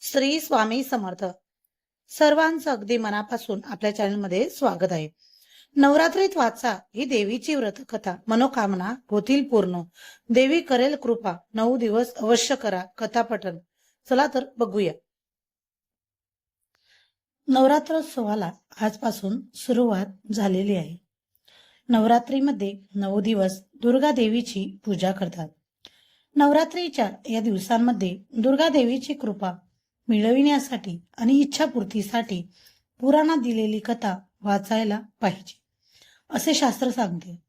श्री स्वामी समर्थ. सर्वांचं अगदी मनापासून आपल्या चॅनलमध्ये स्वागत आहे. नवरात्रीत वाचा ही देवीची व्रत कथा मनोकामना होतील पूर्ण. देवी करेल कृपा. नऊ दिवस अवश्य करा. कथा पठन. चला तर बघूया. नवरात्रोत्सवाला आजपासून सुरुवात झालेली आहे. नवरात्रीमध्ये नऊ दिवस दुर्गा देवीची पूजा करतात. नवरात्रीच्या या दिवसांमध्ये दुर्गा देवीची कृपा मिळविण्यासाठी आणि इच्छापूर्तीसाठी पुराणात दिलेली कथा वाचायला पाहिजे. असे शास्त्र सांगते.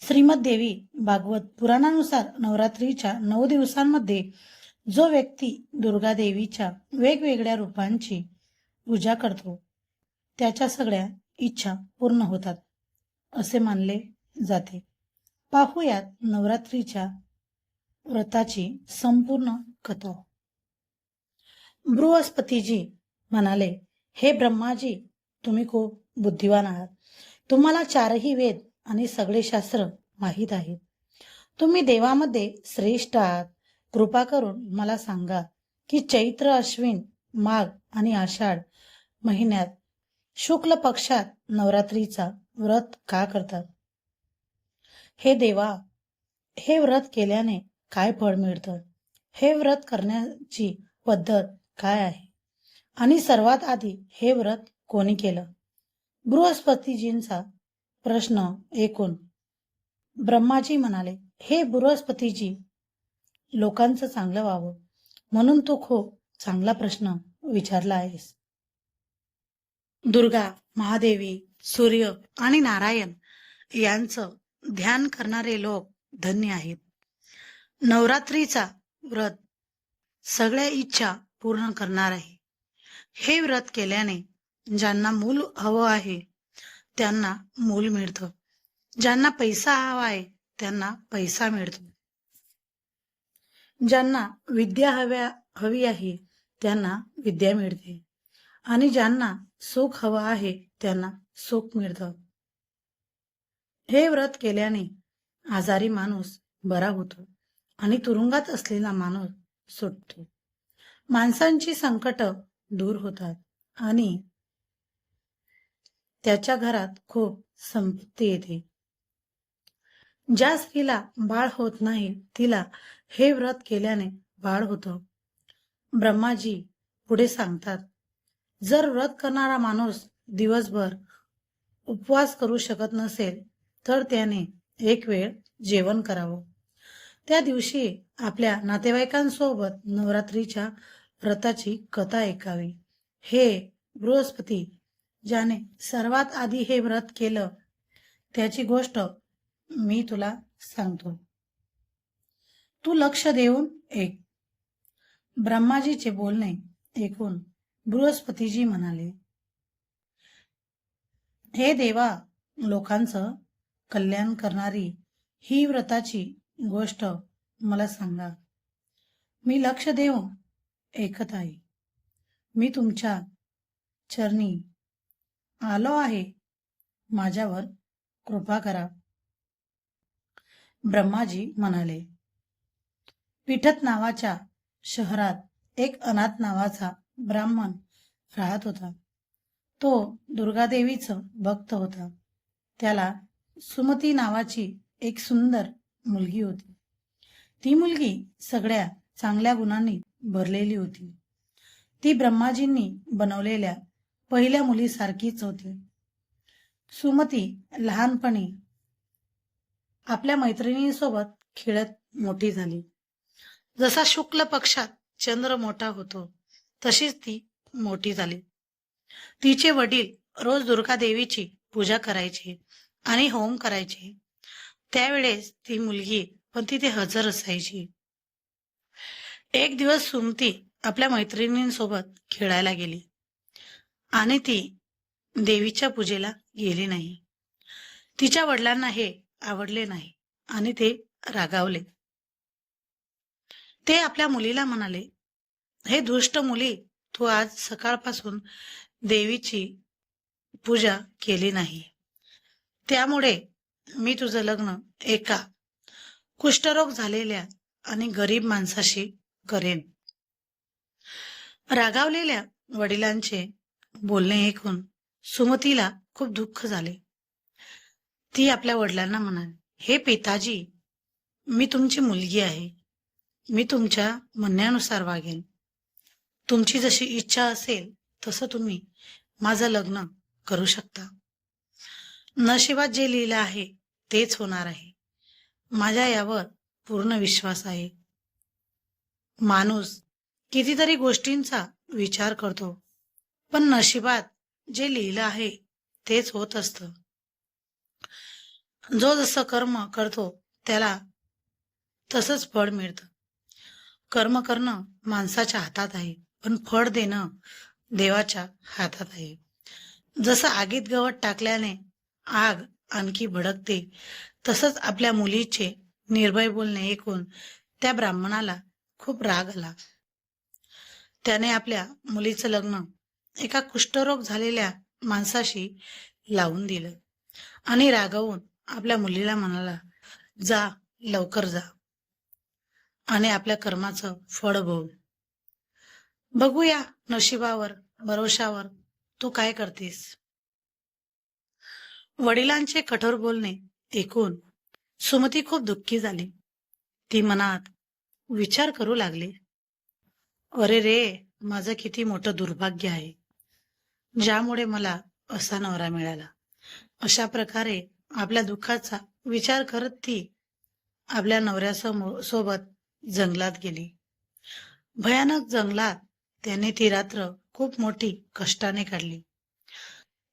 श्रीमद देवी भागवत पुराणानुसार नवरात्रीच्या नऊ दिवसांमध्ये जो व्यक्ती दुर्गा देवीच्या वेगवेगळ्या रूपांची पूजा करतो त्याच्या सगळ्या इच्छा पूर्ण होतात असे मानले जाते. पाहूयात नवरात्रीच्या व्रताची संपूर्ण कथा. बृहस्पतीजी म्हणाले हे ब्रह्माजी तुम्ही खूप बुद्धिवान आहात. तुम्हाला चारही वेद आणि सगळे शास्त्र माहीत आहेत. तुम्ही देवामध्ये श्रेष्ठ आहात. कृपा करून मला सांगा की चैत्र अश्विन माघ आणि आषाढ महिन्यात शुक्ल पक्षात नवरात्रीचा व्रत का करतात? हे देवा हे व्रत केल्याने काय फळ मिळतं? हे व्रत करण्याची पद्धत काय आहे? आणि सर्वात आधी हे व्रत कोणी केलं? बृहस्पतीजींचा प्रश्न ऐकून ब्रह्माजी म्हणाले हे बृहस्पतीजी लोकांचं चांगलं व्हावं म्हणून तू खूप चांगला प्रश्न विचारला आहेस. दुर्गा महादेवी सूर्य आणि नारायण यांचं ध्यान करणारे लोक धन्य आहेत. नवरात्रीचा व्रत सगळ्या इच्छा पूर्ण करणार आहे. हे व्रत केल्याने ज्यांना मूल हवं आहे त्यांना मूल मिळतं. ज्यांना पैसा हवा आहे त्यांना पैसा मिळतो. ज्यांना विद्या हव्या हवी आहे त्यांना विद्या मिळते. आणि ज्यांना सुख हवं आहे त्यांना सुख मिळतं. हे व्रत केल्याने आजारी माणूस बरा होतो आणि तुरुंगात असलेला माणूस सुटतो. माणसांची संकट दूर होतात आणि त्याच्या घरात खूप संपत्ती येते. ज्या स्त्रीला बाळ होत नाही तिला हे व्रत केल्याने बाळ होतं. ब्रह्माजी पुढे सांगतात जर व्रत करणारा माणूस दिवसभर उपवास करू शकत नसेल तर त्याने एक वेळ जेवण करावं. त्या दिवशी आपल्या नातेवाईकांसोबत नवरात्रीच्या व्रताची कथा ऐकावी. हे बृहस्पती ज्याने सर्वात आधी हे व्रत केलं त्याची गोष्ट मी तुला सांगतो. तू लक्ष देऊन एक ब्रह्माजीचे बोलणे ऐकून बृहस्पतीजी म्हणाले हे देवा लोकांचं कल्याण करणारी ही व्रताची गोष्ट मला सांगा. मी लक्ष देव ऐकत आहे. मी तुमच्या चरणी आलो आहे. माझ्यावर कृपा करा. ब्रह्माजी म्हणाले पिठत नावाच्या शहरात एक अनाथ नावाचा ब्राह्मण राहत होता. तो दुर्गादेवीचं भक्त होता. त्याला सुमती नावाची एक सुंदर मुलगी होती. ती मुलगी सगळ्या चांगल्या गुणांनी भरलेली होती. ती ब्रह्माजींनी बनवलेल्या पहिल्या मुलीसारखीच होती. सुमती लहानपणी आपल्या मैत्रिणींसोबत खेळत मोठी झाली. जसा शुक्ल पक्षात चंद्र मोठा होतो तशीच ती मोठी झाली. तिचे वडील रोज दुर्गा देवीची पूजा करायचे आणि होम करायचे. त्यावेळेस ती मुलगी पण तिथे हजर असायची. एक दिवस सुमती आपल्या मैत्रिणींसोबत खेळायला गेली. आणि ती देवीच्या पूजेला गेली नाही. तिच्या वडिलांना हे आवडले नाही आणि ते रागावले. ते आपल्या मुलीला म्हणाले हे दुष्ट मुली तू आज सकाळपासून देवीची पूजा केली नाही. त्यामुळे मी तुझं लग्न एका कुष्ठरोग झालेल्या आणि गरीब माणसाशी करेन. रागावलेल्या वडिलांचे बोलणे ऐकून सुमतीला खूप दुःख झाले. ती आपल्या वडिलांना म्हणाली हे पिताजी मी तुमची मुलगी आहे. मी तुमच्या म्हणण्यानुसार वागेन. तुमची जशी इच्छा असेल तसं तुम्ही माझं लग्न करू शकता. नशिबात जे लिहिलं आहे तेच होणार आहे. माझ्या यावर पूर्ण विश्वास आहे. माणूस कितीतरी गोष्टींचा विचार करतो पण नशिबात जे लिहिलं आहे तेच होत असतं. जो जसं कर्म करतो त्याला तसंच फळ मिळतं. कर्म करणं माणसाच्या हातात आहे पण फळ देणं देवाच्या हातात आहे. जसं आगीत गवत टाकल्याने आग आणखी भडकते. तसंच आपल्या मुलीचे निर्भय बोलणे ऐकून त्या ब्राह्मणाला खूप राग आला. त्याने आपल्या मुलीचं लग्न एका कुष्ठरोग झालेल्या माणसाशी लावून दिलं आणि रागवून आपल्या मुलीला म्हणाला जा लवकर जा. आणि आपल्या कर्माचं फळ भोग बघूया नशिबावर भरोशावर तू काय करतेस. वडिलांचे कठोर बोलणे ऐकून सुमती खूप दुःखी झाली. ती मनात विचार करू लागली. अरे रे माझं किती मोठं दुर्भाग्य आहे. ज्यामुळे मला असा नवरा मिळाला. अशा प्रकारे आपल्या दुःखाचा विचार करत ती आपल्या नवऱ्यासमोर सोबत जंगलात गेली. भयानक जंगलात त्याने ती रात्र खूप मोठी कष्टाने काढली.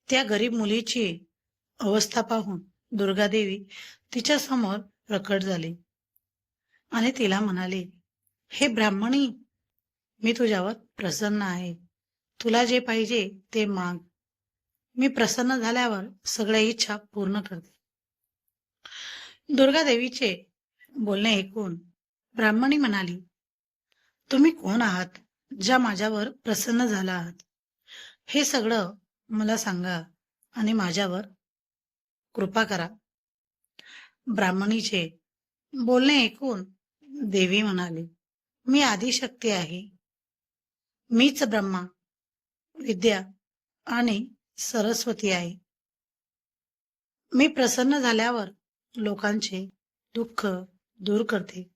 त्या गरीब मुलीची अवस्था पाहून दुर्गादेवी तिच्या समोर प्रकट झाली. आणि तिला म्हणाली हे ब्राह्मणी मी तुझ्यावर प्रसन्न आहे. तुला जे पाहिजे ते माग. मी प्रसन्न झाल्यावर सगळ्या इच्छा पूर्ण करते. दुर्गादेवीचे बोलणे ऐकून ब्राह्मणी म्हणाली तुम्ही कोण आहात ज्या माझ्यावर प्रसन्न झाला आहात? हे सगळं मला सांगा आणि माझ्यावर कृपा करा. ब्राह्मणीचे बोलणे ऐकून देवी म्हणाली मी आदिशक्ती आहे. मीच ब्रह्मा विद्या आणि सरस्वती आहे. मी प्रसन्न झाल्यावर लोकांचे दुःख दूर करते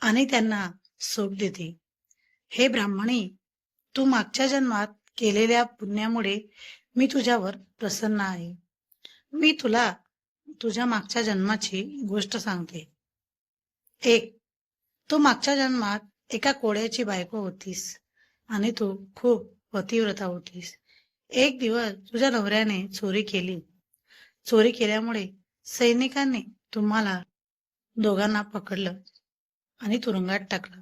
आणि त्यांना सुख देते. हे ब्राह्मणी तू मागच्या जन्मात केलेल्या पुण्यामुळे मी तुझ्यावर प्रसन्न आहे. मी तुला तुझ्या मागच्या जन्माची गोष्ट सांगते. एक तू मागच्या जन्मात एका कोड्याची बायको होतीस आणि तू खूप पतिव्रता होतीस. एक दिवस तुझ्या नवऱ्याने चोरी केली. चोरी केल्यामुळे सैनिकांनी तुम्हाला दोघांना पकडलं आणि तुरुंगात टाकलं.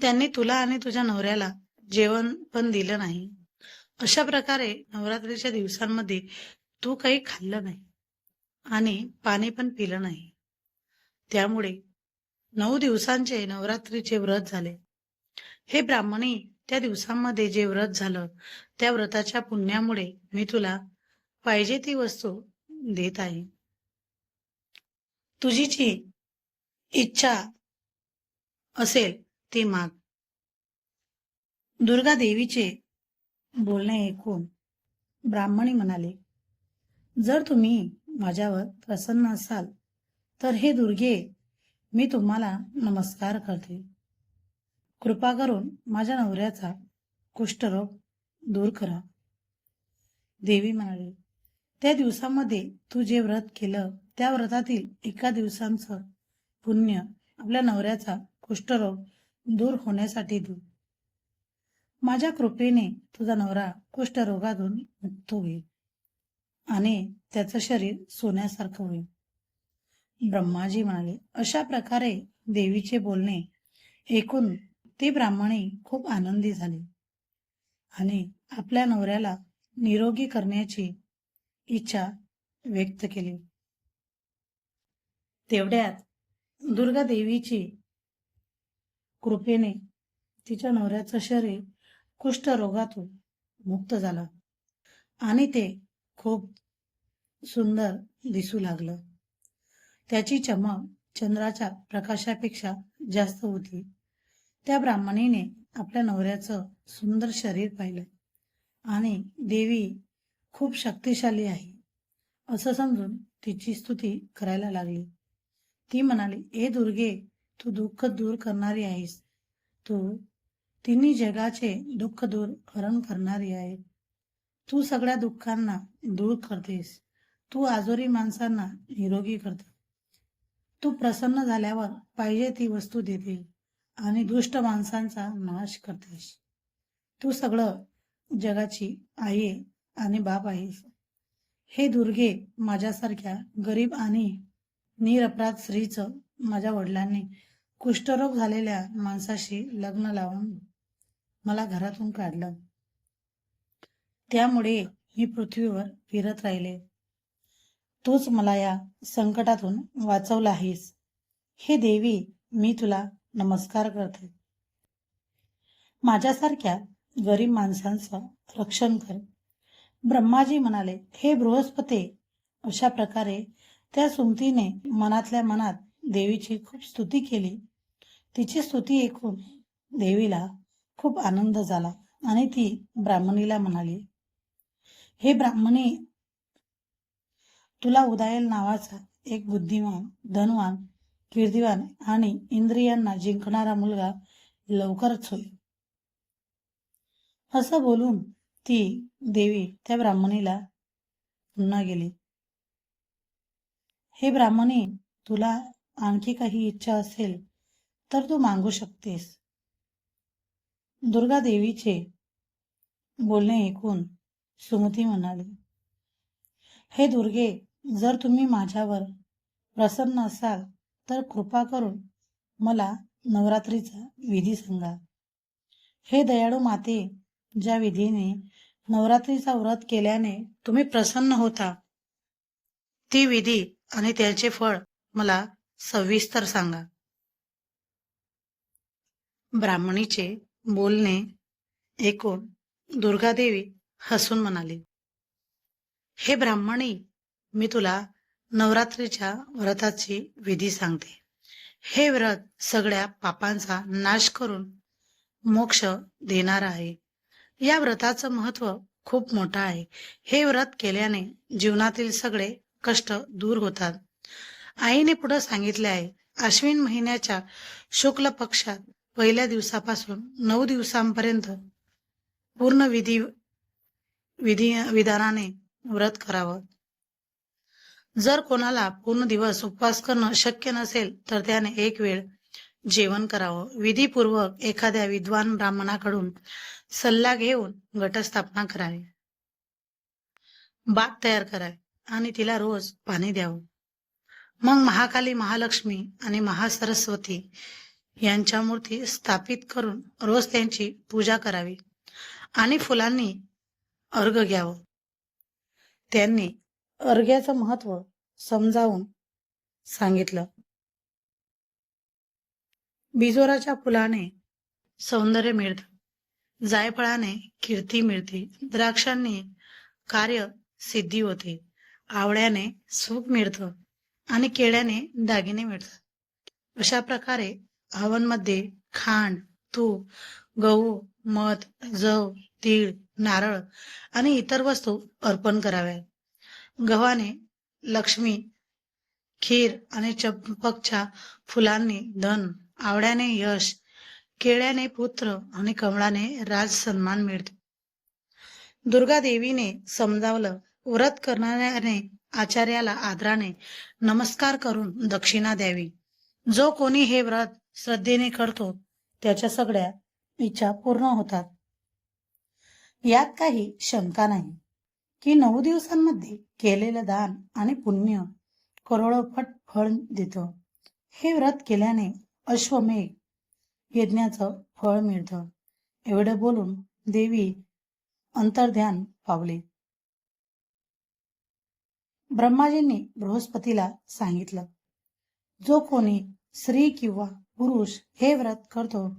त्यांनी तुला आणि तुझ्या नवऱ्याला जेवण पण दिलं नाही. अशा प्रकारे नवरात्रीच्या दिवसांमध्ये तू काही खाल्लं नाही. आणि पाणी पण पिलं नाही. त्यामुळे नऊ दिवसांचे नवरात्रीचे व्रत झाले. हे ब्राह्मणी त्या दिवसांमध्ये जे व्रत झालं त्या व्रताच्या पुण्यामुळे मी तुला पाहिजे ती वस्तू देत आहे. तुझी जी इच्छा असेल ती माग. दुर्गा देवीचे बोलणे ऐकून ब्राह्मणी म्हणाले जर तुम्ही माझ्यावर प्रसन्न असाल तर हे दुर्गे मी तुम्हाला नमस्कार करते. कृपा करून माझ्या नवऱ्याचा कुष्ठरोग दूर करा. देवी म्हणाली त्या दिवसामध्ये तू जे व्रत केलं त्या व्रतातील एका दिवसांचं पुण्य आपल्या नवऱ्याचा कुष्ठरोग दूर होण्यासाठी दे. माझ्या कृपेने तुझा नवरा कुष्ठरोगातून मुक्त होईल. आणि त्याचं शरीर सोन्यासारखं होईल. ब्रह्माजी म्हणाले अशा प्रकारे देवीचे बोलणे ऐकून ती ब्राह्मणी खूप आनंदी झाली आणि आपल्या नवऱ्याला निरोगी करण्याची इच्छा व्यक्त केली. तेवढ्यात दुर्गा देवीची कृपेने तिच्या नवऱ्याचं शरीर कुष्ठरोगातून मुक्त झालं आणि ते खूप सुंदर दिसू लागलं. त्याची चमक चंद्राच्या प्रकाशापेक्षा जास्त होती. त्या ब्राह्मणीने आपल्या नवऱ्याचं सुंदर शरीर पाहिलं. आणि देवी खूप शक्तिशाली आहे. असं समजून तिची स्तुती करायला लागली. ती म्हणाली ए दुर्गे तू दुःख दूर करणारी आहेस. तू तिन्ही जगाचे दुःख दूर हरण करणारी आहे. तू सगळ्या दुःखांना दूर करतेस. तू आजोरी माणसांना निरोगी करते. तू प्रसन्न झाल्यावर पाहिजे ती वस्तू देते आणि दुष्ट माणसांचा नाश करतेस. तू सगळं जगाची आई आहे आणि बाप आहेस. हे दुर्गे माझ्यासारख्या गरीब आणि निरपराध स्त्रीचं माझ्या वडिलांनी कुष्ठरोग झालेल्या माणसाशी लग्न लावून मला घरातून काढलं. त्यामुळे मी पृथ्वीवर फिरत राहिले. तूच मला या संकटातून वाचवलं आहेस. हे देवी मी तुला नमस्कार करते. माझ्यासारख्या गरीब माणसांचं रक्षण कर. ब्रह्माजी म्हणाले हे बृहस्पते अशा प्रकारे त्या सुमतीने मनातल्या मनात देवीची खूप स्तुती केली. तिची स्तुती ऐकून देवीला खूप आनंद झाला आणि ती ब्राह्मणीला म्हणाली हे ब्राह्मणी तुला उदायल नावाचा एक बुद्धिमान धनवान कीर्तिवान आणि इंद्रियांना जिंकणारा मुलगा लवकरच होईल. असं बोलून ती देवी त्या ब्राह्मणीला पुन्हा गेली. हे ब्राह्मणी तुला आणखी काही इच्छा असेल तर तू मागू शकतेस. दुर्गा देवीचे बोलणे ऐकून सुमती म्हणाली हे दुर्गे जर तुम्ही माझ्यावर प्रसन्न असाल तर कृपा करून मला नवरात्रीचा विधी सांगा. हे दयाळू माते ज्या विधीने नवरात्रीचा व्रत केल्याने तुम्ही प्रसन्न होता ती विधी आणि त्याचे फळ मला सविस्तर सांगा. ब्राह्मणीचे बोलणे ऐकून दुर्गादेवी हसून म्हणाली हे ब्राह्मणी मी तुला नवरात्रीच्या व्रताची विधी सांगते. हे व्रत सगळ्या पापांचा नाश करून मोक्ष देणार आहे. या व्रताचं महत्त्व खूप मोठं आहे. हे व्रत केल्याने जीवनातील सगळे कष्ट दूर होतात. आईने पुढे सांगितले आहे अश्विन महिन्याच्या शुक्ल पक्षात पहिल्या दिवसापासून नऊ दिवसांपर्यंत पूर्ण विधी विधी विधानाने व्रत करावं. जर कोणाला पूर्ण दिवस उपवास करणं शक्य नसेल तर त्याने एक वेळ जेवण करावं. विधीपूर्वक एखाद्या विद्वान ब्राह्मणाकडून सल्ला घेऊन घटस्थापना करावी. बाग तयार करावी आणि तिला रोज पाणी द्यावं. मग महाकाली महालक्ष्मी आणि महासरस्वती यांच्या मूर्ती स्थापित करून रोज त्यांची पूजा करावी. आणि फुलांनी अर्घ घ्यावं. त्यांनी अर्घ्याचं महत्त्व समजावून सांगितलं. बिजोराच्या फुलाने सौंदर्य मिळतं. जायफळाने कीर्ती मिळते. द्राक्षांनी कार्य सिद्धी होते. आवळ्याने सुख मिळतं आणि केळ्याने दागिने मिळतात. अशा प्रकारे हवनमध्ये खांड तूप गहू मध जव तीळ नारळ आणि इतर वस्तू अर्पण कराव्या. गव्हाने लक्ष्मी खीर आणि चंपकच्या फुलांनी धन आवड्याने यश केळ्याने पुत्र आणि कमळाने राज सन्मान मिळतो. दुर्गा देवीने समजावलं व्रत करणाऱ्याने आचार्याला आदराने नमस्कार करून दक्षिणा द्यावी. जो कोणी हे व्रत श्रद्धेने करतो त्याच्या सगळ्या इच्छा पूर्ण होतात. यात काही शंका नाही. की नऊ दिवसांमध्ये केलेलं दान आणि पुण्य करोडोपट फळ देतं. हे व्रत केल्याने अश्वमेघ यज्ञाचं फळ मिळतं. एवढं बोलून देवी अंतर्ध्यान पावले. ब्रह्माजींनी बृहस्पतीला सांगितलं जो कोणी स्त्री किंवा पुरुष हे व्रत करतो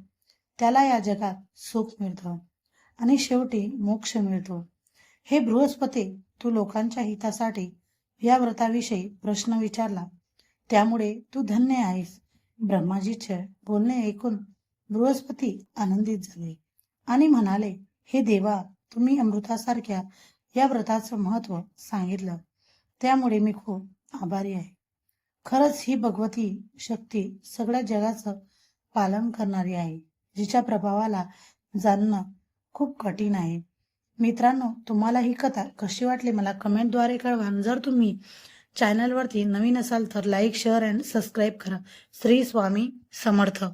त्याला या जगात सुख मिळतं. आणि शेवटी मोक्ष मिळतो. हे बृहस्पती तू लोकांच्या हितासाठी या व्रताविषयी प्रश्न विचारला. त्यामुळे तू धन्य आहेस. ब्रह्माजीचे बोलणे ऐकून बृहस्पती आनंदित झाले आणि म्हणाले हे देवा तुम्ही अमृतासारख्या या व्रताचं महत्त्व सांगितलं. त्यामुळे मी खूप आभारी आहे. खरंच ही भगवती शक्ती सगळ्या जगाचं पालन करणारी आहे जिच्या प्रभावाला जाणणं खूप कठीण आहे. मित्रांनो तुम्हाला ही कथा कशी वाटली मला कमेंटद्वारे कळवा. जर तुम्ही चॅनलवरती नवीन असाल तर लाईक शेअर अँड सबस्क्राईब करा. श्री स्वामी समर्थ.